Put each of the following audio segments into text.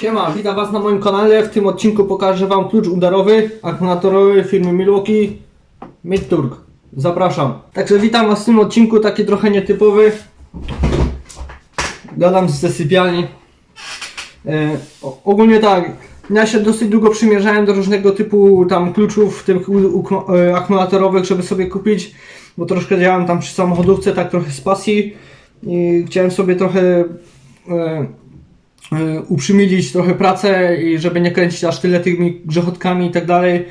Siema, witam Was na moim kanale. W tym odcinku pokażę Wam klucz udarowy, akumulatorowy firmy Milwaukee Midturk. Zapraszam. Także witam Was w tym odcinku, taki trochę nietypowy. Gadam ze sypialni. E, ogólnie tak, ja się dosyć długo przymierzałem do różnego typu tam kluczów, tych e, akumulatorowych, żeby sobie kupić, bo troszkę działałem tam przy samochodówce, tak trochę z pasji i chciałem sobie trochę e, e, uprzymilić trochę pracę i żeby nie kręcić aż tyle tymi grzechotkami i tak dalej.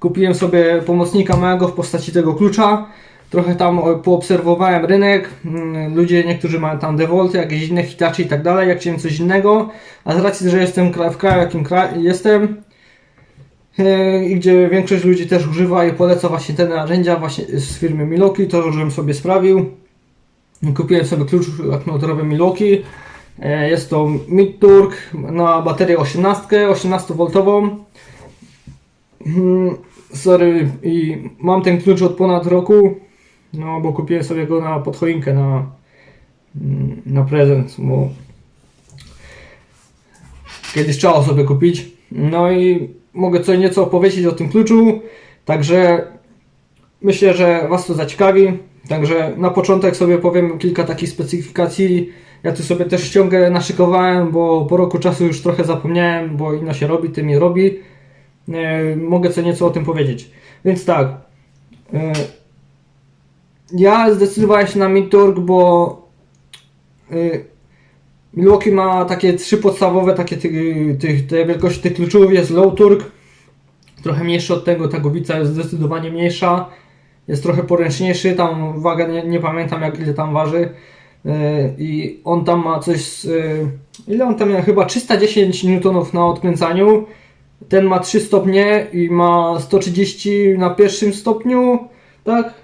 Kupiłem sobie pomocnika małego w postaci tego klucza. Trochę tam e, poobserwowałem rynek. Mm, Ludzie, niektórzy mają tam Devolty, jakieś inne Hitachi i tak dalej. Jak chciałem coś innego, a z racji, że jestem w kraju, jakim jestem, e, i gdzie większość ludzi też używa i poleca właśnie te narzędzia właśnie z firmy Milwaukee, to żebym sobie sprawił. Kupiłem sobie klucz akumulatorowy Milwaukee. E, Jest to Midturk na baterię 18, 18V. Mm, Sorry, i mam ten klucz od ponad roku, no bo kupiłem sobie go na podchoinkę na, mm, na prezent, bo kiedyś trzeba sobie kupić. No i mogę co nieco opowiedzieć o tym kluczu, także myślę, że Was to zaciekawi. Także na początek sobie powiem kilka takich specyfikacji. Ja tu sobie też ściągę naszykowałem, bo po roku czasu już trochę zapomniałem, bo ino się robi, tym nie robi. E, mogę co nieco o tym powiedzieć. Więc tak. E, ja zdecydowałem się na Midturk, bo e, Milwaukee ma takie trzy podstawowe, takie tych, tych, te wielkości tych kluczów. Jest Low Turk, trochę mniejszy od tego, ta głowica jest zdecydowanie mniejsza. Jest trochę poręczniejszy, tam waga nie, nie pamiętam jak ile tam waży. Yy, I on tam ma coś z, yy, Ile on tam miał? Chyba 310 N na odkręcaniu. Ten ma 3 stopnie i ma 130 na pierwszym stopniu, tak?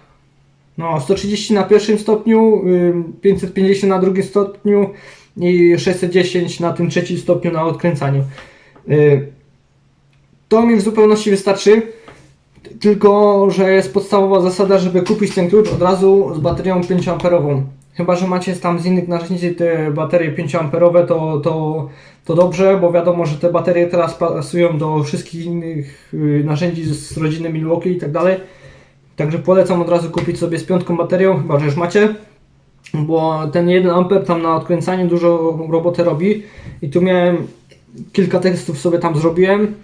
No, 130 na pierwszym stopniu, yy, 550 na drugim stopniu i 610 na tym trzecim stopniu na odkręcaniu. Yy, To mi w zupełności wystarczy. Tylko, że jest podstawowa zasada, żeby kupić ten klucz od razu z baterią 5 amperową. Chyba, że macie tam z innych narzędzi te baterie 5 amperowe, to, to, to dobrze, bo wiadomo, że te baterie teraz pasują do wszystkich innych y, narzędzi z, rodziny Milwaukee i tak dalej. Także polecam od razu kupić sobie z piątką baterią, chyba, że już macie. Bo ten 1 amper tam na odkręcaniu dużo roboty robi. I tu miałem kilka testów sobie tam zrobiłem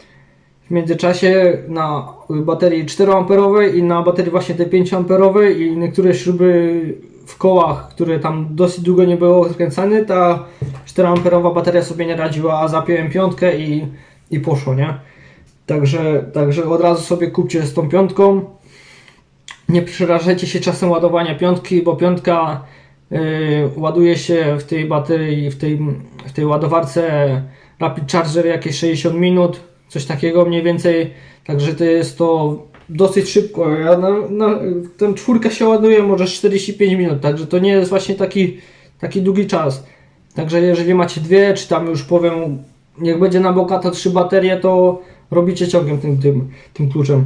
w międzyczasie na baterii 4 amperowej i na baterii właśnie tej 5 amperowej i niektóre śruby w kołach, które tam dosyć długo nie było odkręcane, ta 4 amperowa bateria sobie nie radziła, a zapiąłem piątkę i, i poszło, nie? Także, także od razu sobie kupcie z tą piątką. Nie przerażajcie się czasem ładowania piątki, bo piątka yy, ładuje się w tej baterii, w tej, w tej ładowarce Rapid Charger jakieś 60 minut, coś takiego mniej więcej. Także to jest to dosyć szybko. Ja na, na, ten czwórka się ładuje może 45 minut, także to nie jest właśnie taki, taki długi czas. Także jeżeli macie dwie, czy tam już powiem, niech będzie na bogato trzy baterie, to robicie ciągiem tym, tym, tym kluczem.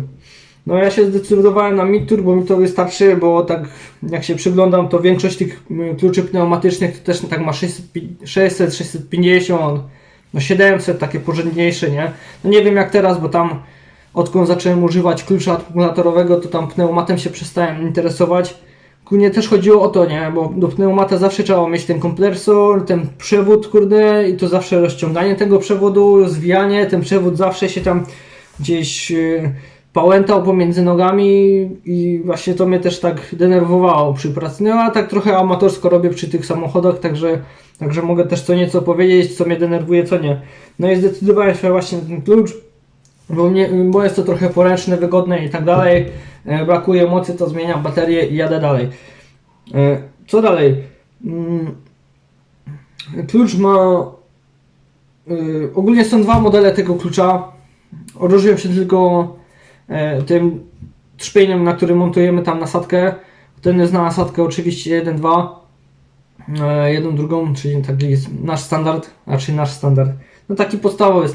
No ja się zdecydowałem na Midtur, bo mi to wystarczy, bo tak jak się przyglądam, to większość tych mm, kluczy pneumatycznych to też tak ma 600, 600 650, no 700, takie porządniejsze, nie? No nie wiem jak teraz, bo tam odkąd zacząłem używać klucza akumulatorowego, to tam pneumatem się przestałem interesować. Głównie też chodziło o to, nie? Bo do pneumata zawsze trzeba mieć ten kompresor, ten przewód, kurde, i to zawsze rozciąganie tego przewodu, zwijanie, ten przewód zawsze się tam gdzieś yy, pałętał pomiędzy nogami i właśnie to mnie też tak denerwowało przy pracy. No a tak trochę amatorsko robię przy tych samochodach, także, także mogę też co nieco powiedzieć, co mnie denerwuje, co nie. No i zdecydowałem się właśnie na ten klucz, bo, mnie, bo jest to trochę poręczne, wygodne i tak dalej. E, brakuje mocy, to zmieniam baterię i jadę dalej. E, co dalej? Mm, Klucz ma. y, ogólnie są dwa modele tego klucza. Odróżnią się tylko e, tym trzpieniem, na którym montujemy tam nasadkę. Ten jest na nasadkę oczywiście 1-2. E, jedną, drugą, czyli taki jest nasz standard, czyli nasz standard. No taki podstawowy,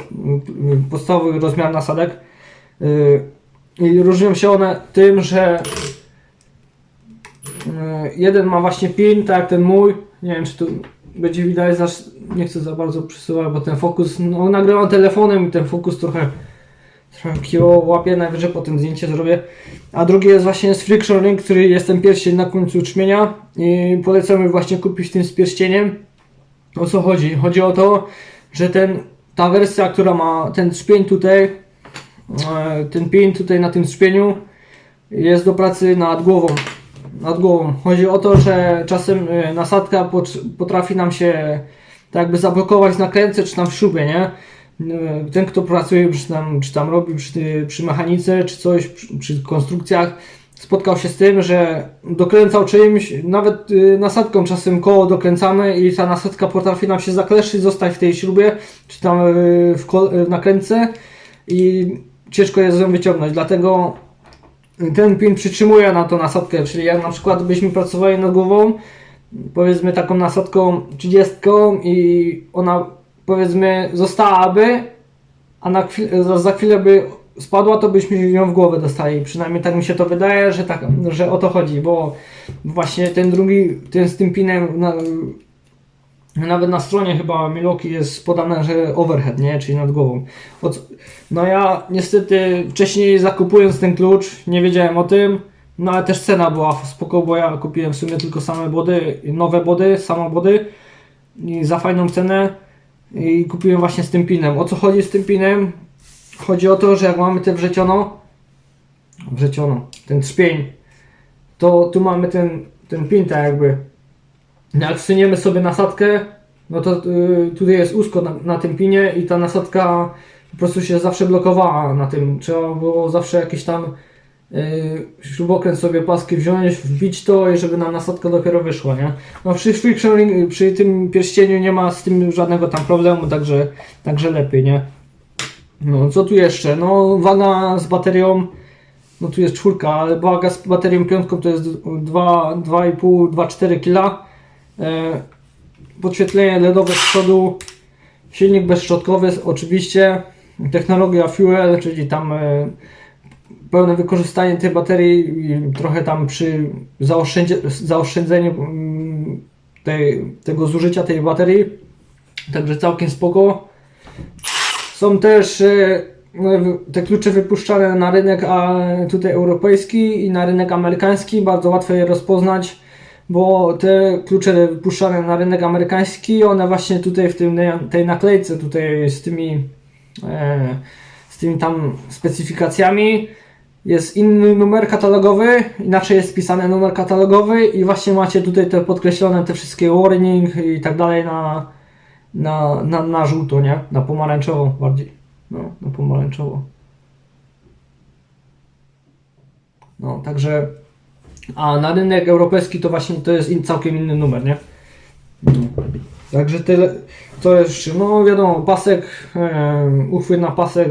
podstawowy rozmiar nasadek. Y, I różnią się one tym, że jeden ma właśnie pin, tak jak ten mój. Nie wiem, czy tu będzie widać, nie chcę za bardzo przesuwać, bo ten fokus, no nagrywam telefonem i ten fokus trochę, trochę kiło łapie, najwyżej potem zdjęcie zrobię. A drugi jest właśnie z Friction Ring, który jest ten pierścień na końcu trzmienia i polecamy właśnie kupić tym z pierścieniem. O co chodzi? Chodzi o to, że ten, ta wersja, która ma ten trzpień tutaj, e, ten pin tutaj na tym trzpieniu jest do pracy nad głową. Nad głową. Chodzi o to, że czasem e, nasadka pot- potrafi nam się tak jakby zablokować na kręce czy tam w śrubie, nie? E, Ten, kto pracuje, czy tam, czy tam robi przy, przy mechanice, czy coś, przy, przy konstrukcjach, spotkał się z tym, że dokręcał czymś, nawet y, nasadką czasem koło dokręcamy i ta nasadka potrafi nam się zakleszyć, zostać w tej śrubie, czy tam y, w y, w i ciężko jest ją wyciągnąć. Dlatego ten pin przytrzymuje na to nasadkę, czyli jak na przykład byśmy pracowali nad głową, powiedzmy taką nasadką 30 i ona powiedzmy zostałaby, a na za, chwilę by spadła, to byśmy ją w głowę dostali. Przynajmniej tak mi się to wydaje, że, tak, że o to chodzi, bo właśnie ten drugi, ten z tym pinem, na, nawet na stronie chyba Miloki jest podane, że overhead, nie? Czyli nad głową. No ja niestety wcześniej zakupując ten klucz, nie wiedziałem o tym, no ale też cena była spoko, bo ja kupiłem w sumie tylko same body, nowe body, same body i za fajną cenę i kupiłem właśnie z tym pinem. O co chodzi z tym pinem? Chodzi o to, że jak mamy te wrzeciono, wrzeciono, ten trzpień, to tu mamy ten, ten pin tak jakby. Jak wsuniemy sobie nasadkę, no to y, tutaj jest usko na, na tym pinie i ta nasadka po prostu się zawsze blokowała na tym. Trzeba było zawsze jakiś tam śrubokręt sobie paski wziąć, wbić to i żeby nam nasadka dopiero wyszła, nie? No przy przy tym pierścieniu nie ma z tym żadnego tam problemu, także, także lepiej, nie? No, co tu jeszcze? No, waga z baterią, no tu jest czwórka, ale waga z baterią piątką to jest 2,5-2,4 kg. E, podświetlenie LEDowe z przodu, silnik bezszczotkowy oczywiście, technologia fuel, czyli tam e, pełne wykorzystanie tej baterii trochę tam przy zaoszczędzeniu mm, tej, tego zużycia tej baterii, także całkiem spoko. Są też e, te klucze wypuszczane na rynek tutaj europejski i na rynek amerykański. Bardzo łatwo je rozpoznać, bo te klucze wypuszczane na rynek amerykański, one właśnie tutaj w tym, tej naklejce tutaj z tymi, e, z tymi tam specyfikacjami jest inny numer katalogowy, inaczej jest pisany numer katalogowy i właśnie macie tutaj te podkreślone te wszystkie warning i tak dalej na, na, na, na żółto, nie? Na pomarańczowo bardziej. No, na pomarańczowo. No, także. A na rynek europejski to właśnie to jest in, całkiem inny numer, nie? No. Także tyle. To jeszcze, no wiadomo, pasek, e, uchwyt na pasek.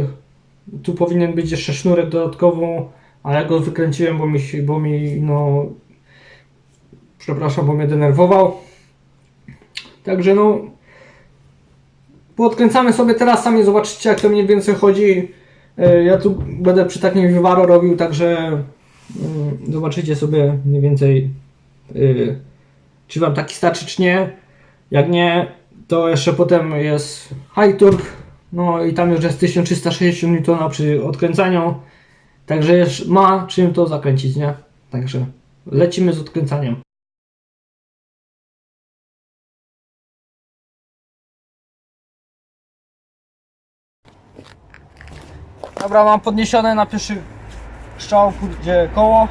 Tu powinien być jeszcze sznurek dodatkowo, ale ja go wykręciłem, bo mi, bo mi, no. Przepraszam, bo mnie denerwował. Także no, Podkręcamy sobie teraz, sami zobaczycie jak to mniej więcej chodzi. E, Ja tu będę przy takim Vivaro robił, także mm, zobaczycie sobie mniej więcej y, czy wam taki starczy czy nie. Jak nie, to jeszcze potem jest High Torque, no i tam już jest 1360 N przy odkręcaniu. Także już ma czym to zakręcić, nie? Także lecimy z odkręcaniem. Dobra, mam podniesione na pierwszy strzał, gdzie koło.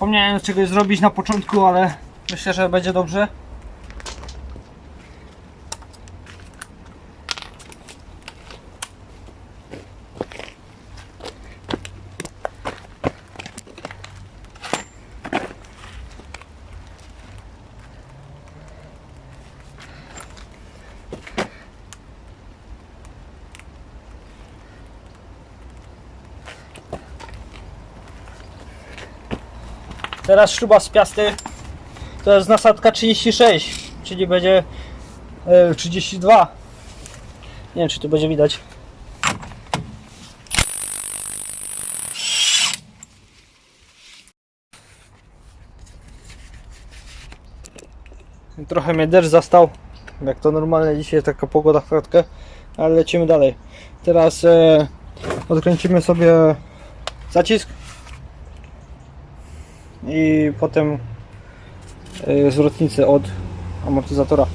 Zapomniałem czegoś zrobić na początku, ale myślę, że będzie dobrze. Teraz śruba z piasty to jest nasadka 36, czyli będzie e, 32. Nie wiem czy tu będzie widać. Trochę mnie deszcz zastał, jak to normalnie dzisiaj taka pogoda w kratkę, ale lecimy dalej. Teraz e, odkręcimy sobie zacisk i potem y, zwrotnicę od amortyzatora.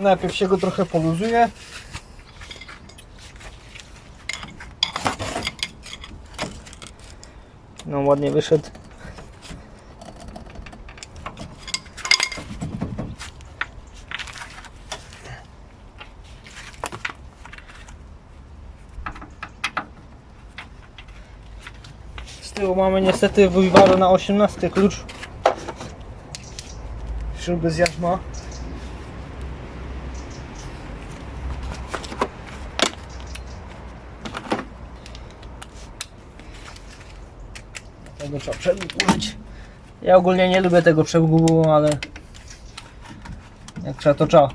Najpierw się go trochę poluzuje. Ładnie wyszedł. Z tyłu mamy niestety wujwaru na 18 klucz. Śruby z jarzma. Tego trzeba przegub użyć. Ja ogólnie nie lubię tego przegubu, ale jak trzeba to trzeba.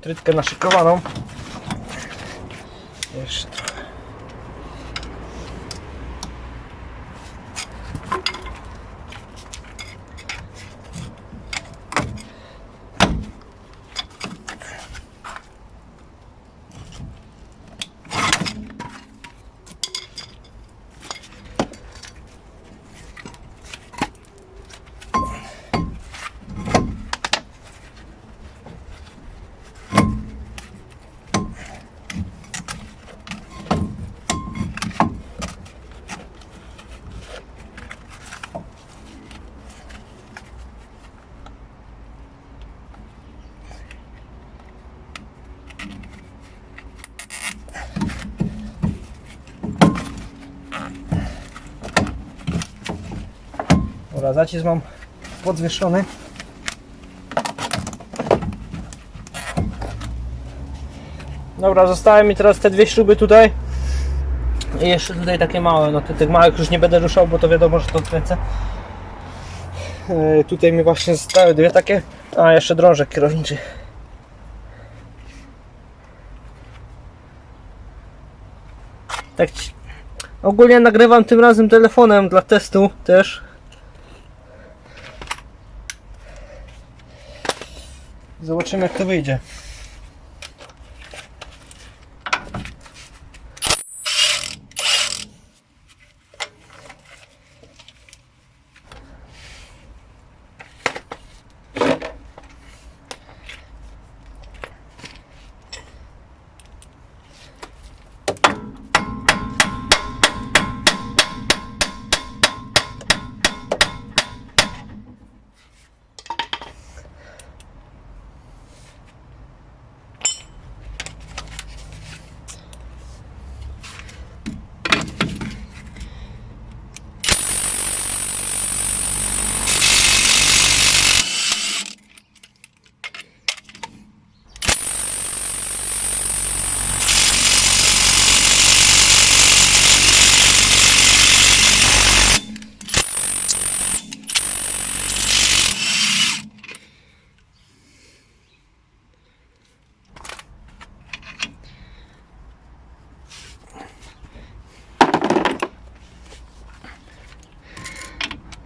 Trytkę naszykowaną. Jeszcze. Dobra, zacisk mam podwieszony. Dobra, zostały mi teraz te dwie śruby tutaj. I jeszcze tutaj takie małe, no tych małych już nie będę ruszał, bo to wiadomo, że to odkręcę. Yy, tutaj mi właśnie zostały dwie takie, a jeszcze drążek kierowniczy. Tak. Ogólnie nagrywam tym razem telefonem dla testu też. Zobaczymy jak to wyjdzie.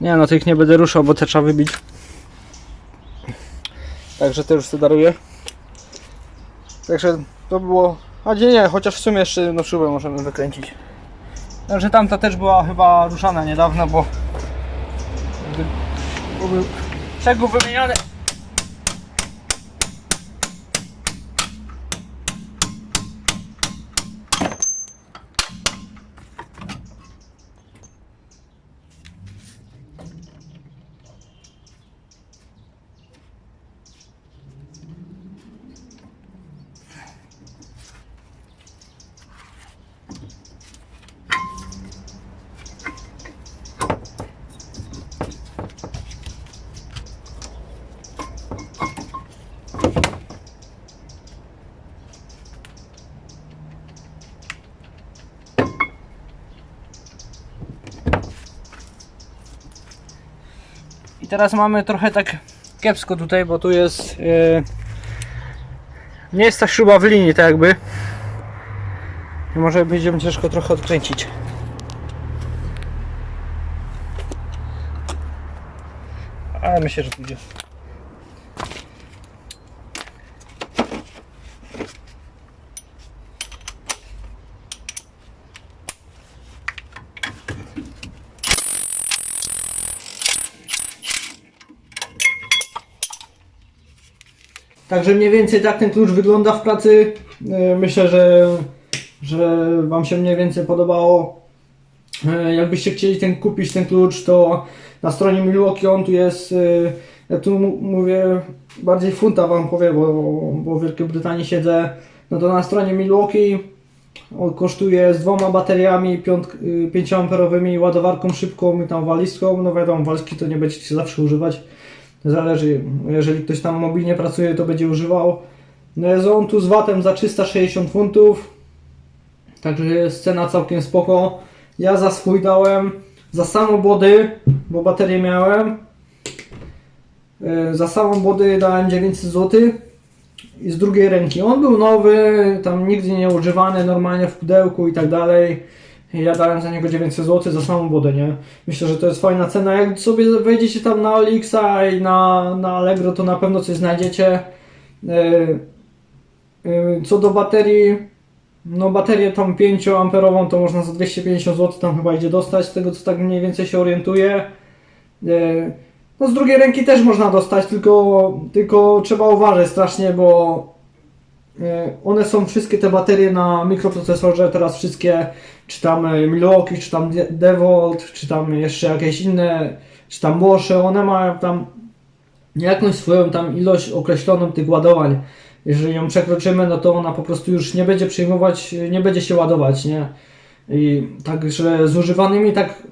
Nie no, tych nie będę ruszał, bo te trzeba wybić. Także te już sobie daruję. Także to było... A nie, nie, chociaż w sumie jeszcze jedną szybę możemy wykręcić. Także tamta też była chyba ruszana niedawno, bo... bo był przegub wymieniany. Teraz mamy trochę tak kiepsko tutaj, bo tu jest e, nie jest ta śruba w linii tak jakby. I może będziemy ciężko trochę odkręcić. Ale myślę, że pójdzie. Także mniej więcej tak ten klucz wygląda w pracy. E, Myślę, że, że Wam się mniej więcej podobało. E, Jakbyście chcieli ten kupić ten klucz, to na stronie Milwaukee on tu jest, e, ja tu mówię bardziej funta Wam powiem, bo, bo w Wielkiej Brytanii siedzę. No to na stronie Milwaukee on kosztuje z dwoma bateriami 5 amperowymi, ładowarką szybką i tam walizką. No wiadomo, walizki to nie będziecie zawsze używać. Zależy, jeżeli ktoś tam mobilnie pracuje, to będzie używał. No jest on tu z watem za 360 funtów. Także jest cena całkiem spoko. Ja za swój dałem, za samą body, bo baterię miałem. e, Za samą body dałem 900 zł. I z drugiej ręki. On był nowy, tam nigdy nie używany, normalnie w pudełku i tak dalej. Ja dałem za niego 900 zł za samą wodę, nie? Myślę, że to jest fajna cena. Jak sobie wejdziecie tam na Olixa i na, na Allegro, to na pewno coś znajdziecie. Yy, yy, Co do baterii, no baterię tą 5 amperową to można za 250 zł tam chyba idzie dostać, z tego co tak mniej więcej się orientuję. Yy, No z drugiej ręki też można dostać, tylko, tylko trzeba uważać strasznie, bo E, One są wszystkie te baterie na mikroprocesorze, teraz wszystkie, czy tam e, Milwaukee, czy tam De- DeWalt, czy tam jeszcze jakieś inne, czy tam Bosze, one mają tam jakąś swoją tam ilość określoną tych ładowań. Jeżeli ją przekroczymy, no to ona po prostu już nie będzie przyjmować, nie będzie się ładować, nie? I także z używanymi tak,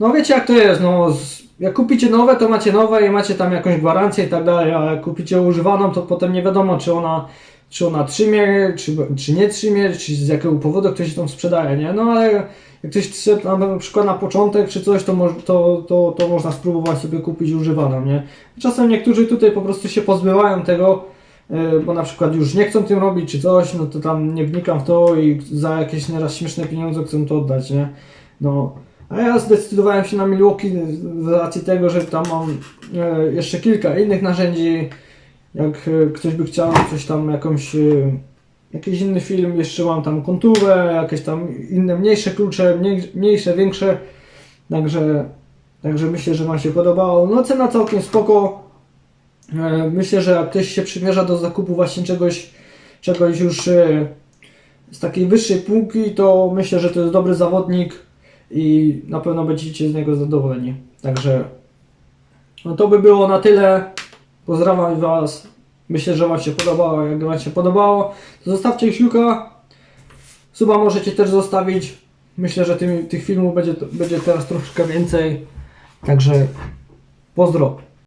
no wiecie jak to jest, no jak kupicie nowe, to macie nowe i macie tam jakąś gwarancję i tak dalej, a jak kupicie używaną, to potem nie wiadomo, czy ona czy ona trzymie, czy, czy nie trzymie, czy z jakiego powodu ktoś się tam sprzedaje, nie? No ale jak ktoś chce na przykład na początek czy coś, to, to, to, to można spróbować sobie kupić używaną, nie? Czasem niektórzy tutaj po prostu się pozbywają tego, yy, bo na przykład już nie chcą tym robić czy coś, no to tam nie wnikam w to i za jakieś nieraz śmieszne pieniądze chcą to oddać, nie? No. A ja zdecydowałem się na Milwaukee z racji tego, że tam mam e, jeszcze kilka innych narzędzi, jak e, ktoś by chciał coś tam, jakąś, e, jakiś inny film, jeszcze mam tam konturę, jakieś tam inne mniejsze klucze, mniej, mniejsze, większe. Także, także myślę, że Wam się podobało. No cena całkiem spoko. E, Myślę, że jak ktoś się przymierza do zakupu właśnie czegoś, czegoś już z takiej wyższej półki, to myślę, że to jest dobry zawodnik i na pewno będziecie z niego zadowoleni. Także no to by było na tyle. Pozdrawiam Was. Myślę, że Wam się podobało. Jak Wam się podobało, to zostawcie kciuka. Suba możecie też zostawić. Myślę, że tych filmów będzie, będzie teraz troszkę więcej. Także pozdro.